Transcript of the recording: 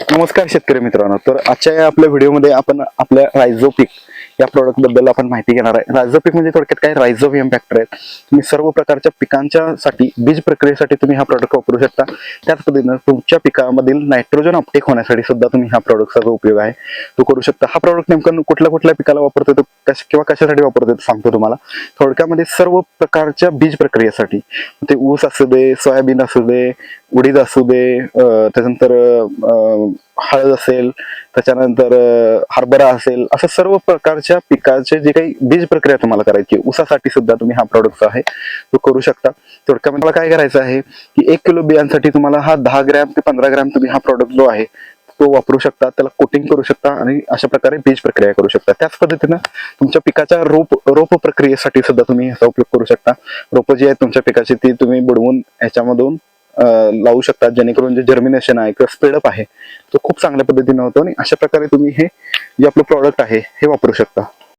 नमस्कार शेतकरी मित्रांनो. तर आजच्या या आपल्या व्हिडिओमध्ये आपण आपल्या रायझोपिक या प्रोडक्टबद्दल आपण माहिती घेणार आहे. रायझोपिक म्हणजे थोडक्यात काय? रायझोवियम फॅक्टर आहे. तुम्ही सर्व प्रकारच्या पिकांच्या साठी बीज प्रक्रियेसाठी तुम्ही हा प्रॉडक्ट वापरू शकता. त्याच पद्धतीनं तुमच्या पिकामधील नायट्रोजन ऑप्टेक होण्यासाठी सुद्धा तुम्ही हा प्रॉडक्टचा जो उपयोग आहे. तो करू शकता. हा प्रॉडक्ट नेमकं कुठल्या कुठल्या पिकाला वापरतो तो कश किंवा कशासाठी वापरतो सांगतो तुम्हाला. थोडक्यामध्ये सर्व प्रकारच्या बीज प्रक्रियेसाठी ते ऊस असू दे सोयाबीन असू दे उडीद असू दे त्याच्यानंतर हळद असेल त्याच्यानंतर हरभरा असेल असं सर्व प्रकारच्या पिकाचे जे काही बीज प्रक्रिया तुम्हाला करायची उसासाठी ऊसासाठी सुद्धा तुम्ही हा प्रोडक्ट आहे तो करू शकता. थोडक्यामध्ये मला काय करायचं आहे की एक किलो बियांसाठी तुम्हाला हा दहा ग्रॅम ते पंधरा ग्रॅम तुम्ही हा प्रोडक्ट जो आहे तो वापरू शकता त्याला कोटिंग करू शकता आणि अशा प्रकारे बीज प्रक्रिया करू शकता. त्याच पद्धतीनं तुमच्या पिकाच्या रोप रोप प्रक्रियेसाठी सुद्धा तुम्ही याचा उपयोग करू शकता. रोपं जी आहेत तुमच्या पिकाची ती तुम्ही बुडवून याच्यामधून लावू शकतात जेणेकरून जे जर्मिनेशन आहे किंवा स्प्रेडअप आहे तो खूप चांगल्या पद्धतीनं होतो आणि अशा प्रकारे तुम्ही हे जे आपलं प्रॉडक्ट आहे हे वापरू शकता.